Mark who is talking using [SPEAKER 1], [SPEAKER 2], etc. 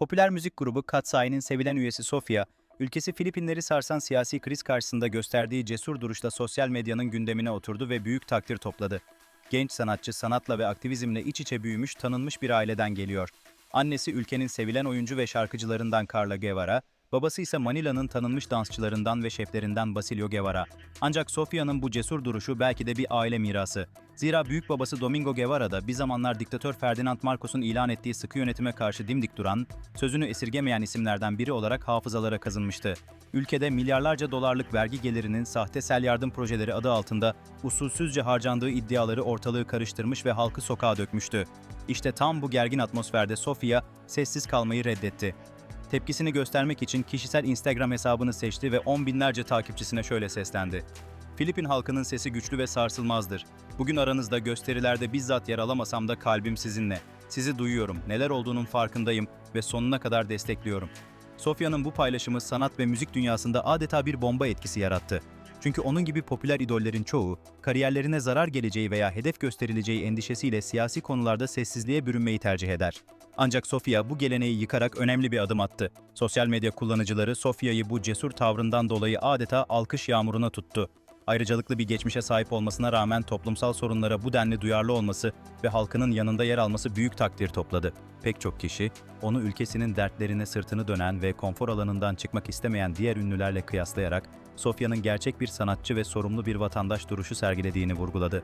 [SPEAKER 1] Popüler müzik grubu Katsai'nin sevilen üyesi Sofia, ülkesi Filipinleri sarsan siyasi kriz karşısında gösterdiği cesur duruşla sosyal medyanın gündemine oturdu ve büyük takdir topladı. Genç sanatçı sanatla ve aktivizmle iç içe büyümüş, tanınmış bir aileden geliyor. Annesi ülkenin sevilen oyuncu ve şarkıcılarından Carla Guevara, babası ise Manila'nın tanınmış dansçılarından ve şeflerinden Basilio Guevara. Ancak Sofia'nın bu cesur duruşu belki de bir aile mirası. Zira büyük babası Domingo Guevara da bir zamanlar diktatör Ferdinand Marcos'un ilan ettiği sıkı yönetime karşı dimdik duran, sözünü esirgemeyen isimlerden biri olarak hafızalara kazınmıştı. Ülkede milyarlarca dolarlık vergi gelirinin sahte sel yardım projeleri adı altında usulsüzce harcandığı iddiaları ortalığı karıştırmış ve halkı sokağa dökmüştü. İşte tam bu gergin atmosferde Sofia sessiz kalmayı reddetti. Tepkisini göstermek için kişisel Instagram hesabını seçti ve on binlerce takipçisine şöyle seslendi. Filipin halkının sesi güçlü ve sarsılmazdır. Bugün aranızda gösterilerde bizzat yer alamasam da kalbim sizinle. Sizi duyuyorum, neler olduğunun farkındayım ve sonuna kadar destekliyorum. Sofya'nın bu paylaşımı sanat ve müzik dünyasında adeta bir bomba etkisi yarattı. Çünkü onun gibi popüler idollerin çoğu, kariyerlerine zarar geleceği veya hedef gösterileceği endişesiyle siyasi konularda sessizliğe bürünmeyi tercih eder. Ancak Sofia bu geleneği yıkarak önemli bir adım attı. Sosyal medya kullanıcıları Sofia'yı bu cesur tavrından dolayı adeta alkış yağmuruna tuttu. Ayrıcalıklı bir geçmişe sahip olmasına rağmen toplumsal sorunlara bu denli duyarlı olması ve halkının yanında yer alması büyük takdir topladı. Pek çok kişi, onu ülkesinin dertlerine sırtını dönen ve konfor alanından çıkmak istemeyen diğer ünlülerle kıyaslayarak, Sofya'nın gerçek bir sanatçı ve sorumlu bir vatandaş duruşu sergilediğini vurguladı.